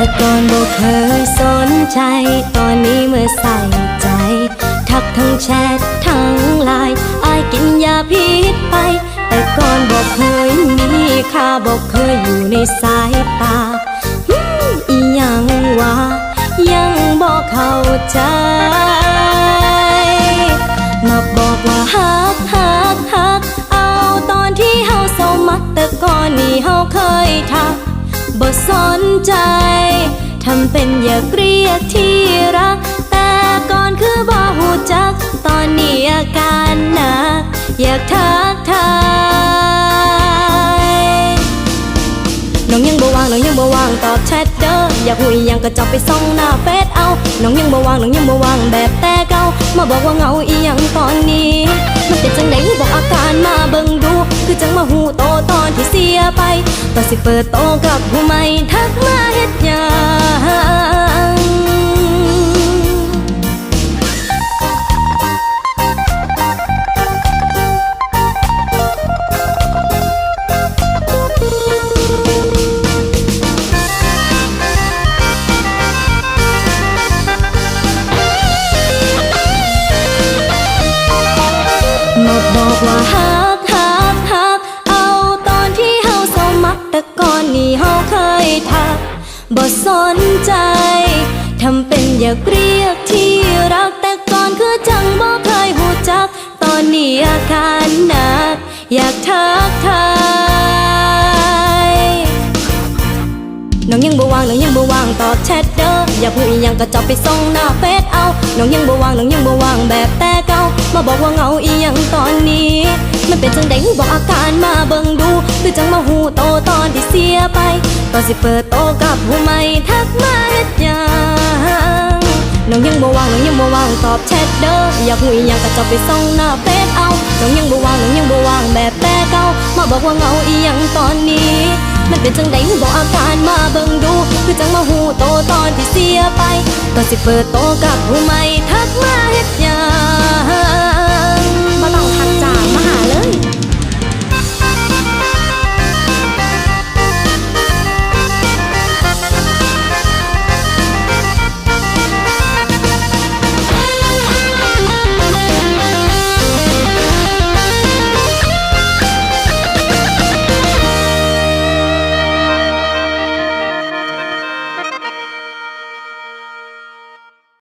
แต่ก่อนบอกเคยสนใจ ตอนนี้เมื่อใส่ใจ ทักทั้งแชททั้งไลน์อายกินยาพิษไป แต่ก่อนบอกเคยมีค่าบอกเคยอยู่ในสายตาอียังวะยังบอกเข้าใจ มาบอกว่าฮักฮักฮักเอาตอนที่เฮาสมัครแต่ก่อนนี่เฮาเคยทักบ่สนใจ ทำเป็นอยากเรียกที่รัก แต่ก่อนคือบ่หูจัก ตอนนี้อาการหนัก อยากทักทายน้องยังบ่วางน้องยังบ่วางตอบแชทเด้ออยากหุยยังก็จับไปส่องหน้าเฟซเอา น้องยังบ่วางน้องยังบ่วางแบบแต่เก่ามาบอกว่าเหงาอีหยังตอนนี้มันเป็นจังไดบอกอาการมาเบิ่งดู คือจังมาหูโตตอนที่เสียไปตอนสิเปิดโตกับผู้ใหม่ทักมาเฮ็ดหยัง más. บ่สนใจทำเป็นอยากเรียกที่รักแต่ก่อนคือจังบ่เคยหูจัก ตอนนี้อาการหนัก อยากทักทายน้องยังบ่วางน้องยังบ่วางตอบแชทเด้ออยากพูดอีหยังก็จับไปส่งหน้าเฟซเอาน้องยังบ่วางน้องยังบ่วางแบบแต่เก่ามาบอกว่าเหงาอีหยังตอนนี้ มันเป็นจังไดบอกอาการมาเบิ่งดู คือจังมาหูโตตอนที่เสีย ตอนสิเปิดโตกับผู้ใหม่ทักมาเฮ็ดยังน้องยังบ่วางน้องยังบ่วางตอบแชทเด้ออยากหูอีหยังก็จับไปส่องหน้าเฟซเอาน้องยังบ่วางน้องยังบ่วางแบบแต่เก่ามาบอกว่าเหงาอีหยังตอนนี้ มันเป็นจังไดบอกอาการมาเบิ่งดู คือจังมาหูโตตอนที่เสียไปตอนสิเปิดโตกับผู้ใหม่ทักมา